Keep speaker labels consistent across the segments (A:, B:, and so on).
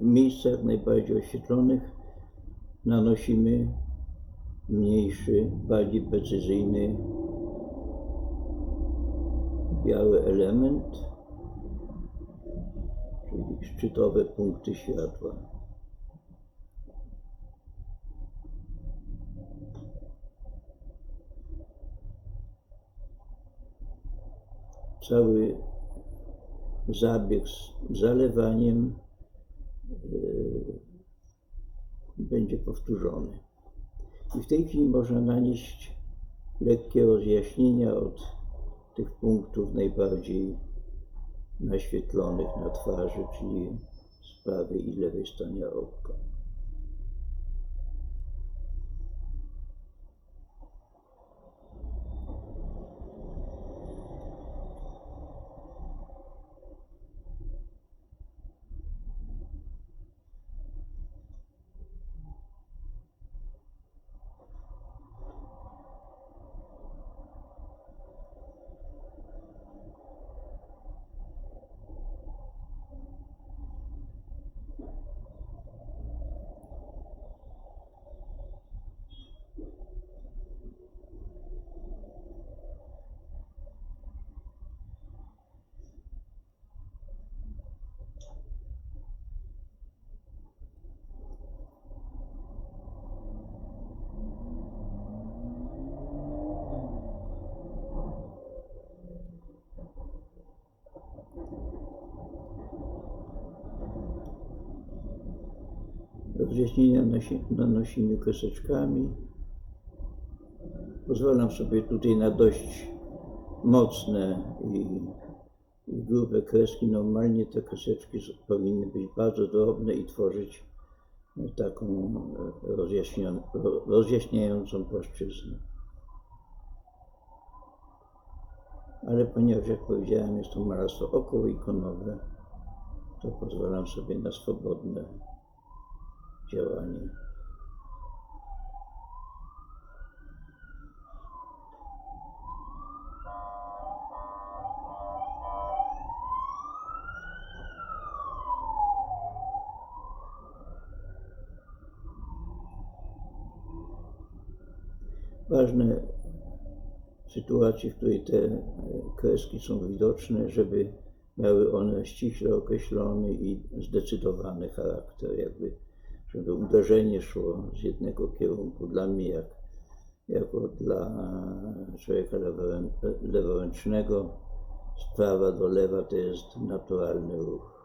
A: miejscach najbardziej oświetlonych nanosimy mniejszy, bardziej precyzyjny biały element, czyli szczytowe punkty światła. Cały zabieg z zalewaniem będzie powtórzony. I w tej chwili można nanieść lekkie rozjaśnienia od tych punktów najbardziej naświetlonych na twarzy, czyli z prawej i lewej stronie oka. Rozjaśnienia nosi- nanosimy kreseczkami. Pozwalam sobie tutaj na dość mocne i, i grube kreski. Normalnie te kreseczki powinny być bardzo drobne i tworzyć e, taką e, rozjaśniającą płaszczyznę. Ale ponieważ, jak powiedziałem, jest to malarstwo okołoikonowe, to pozwalam sobie na swobodne działanie. Ważne w sytuacji, w której te e, kreski są widoczne, żeby miały one ściśle określony i zdecydowany charakter, jakby żeby uderzenie szło z jednego kierunku. Dla mnie, jak, jako dla człowieka leworę- leworęcznego, z prawa do lewa to jest naturalny ruch.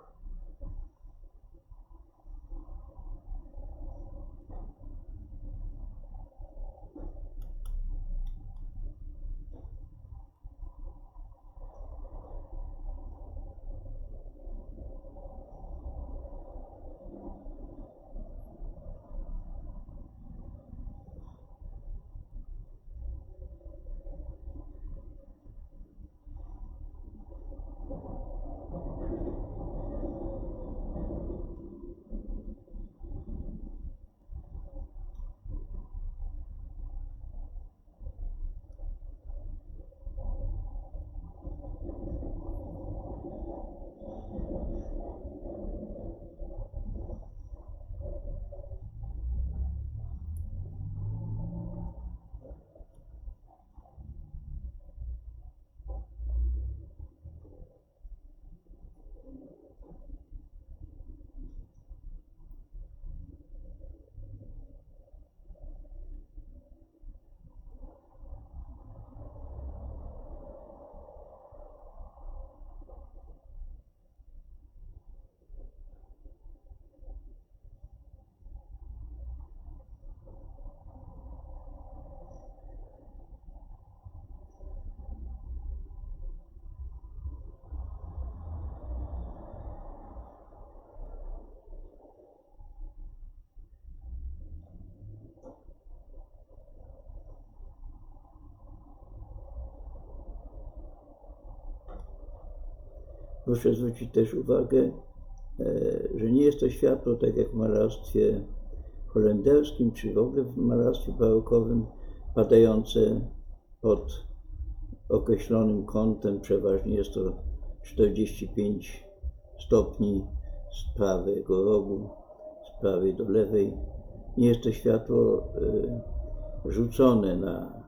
A: Proszę zwrócić też uwagę, e, że nie jest to światło tak jak w malarstwie holenderskim, czy w ogóle w malarstwie barokowym, padające pod określonym kątem, przeważnie jest to 45 stopni z prawego rogu, z prawej do lewej. Nie jest to światło y, rzucone na,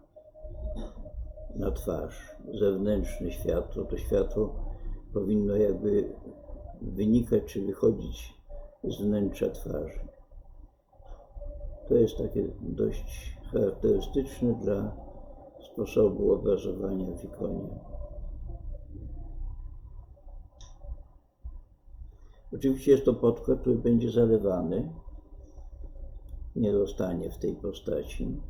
A: na twarz, zewnętrzne światło. To światło powinno jakby wynikać czy wychodzić z wnętrza twarzy. To jest takie dość charakterystyczne dla sposobu obrazowania w ikonie. Oczywiście jest to podkład, który będzie zalewany. Nie zostanie w tej postaci.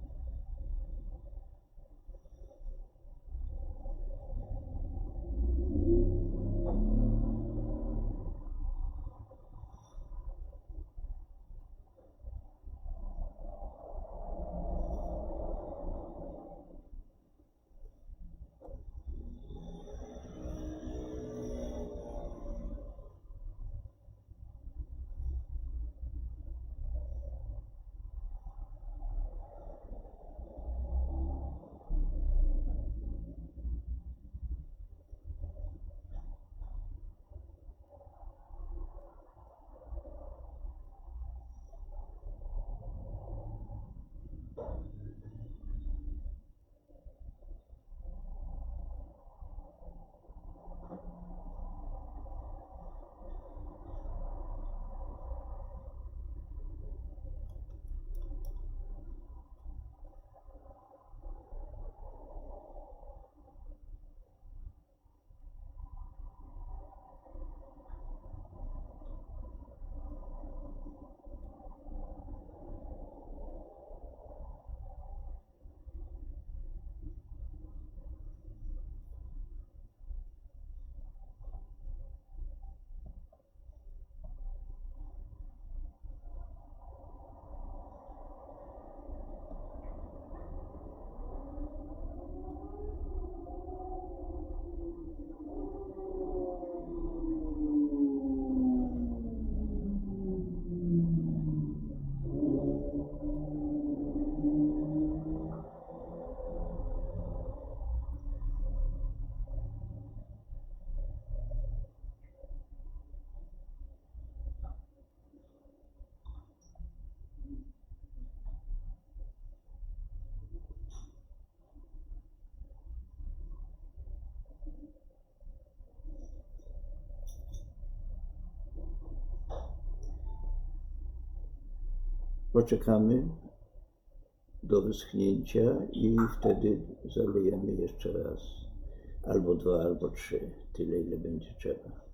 A: Poczekamy do wyschnięcia i wtedy zalejemy jeszcze raz. Albo dwa, albo trzy. Tyle, ile będzie trzeba.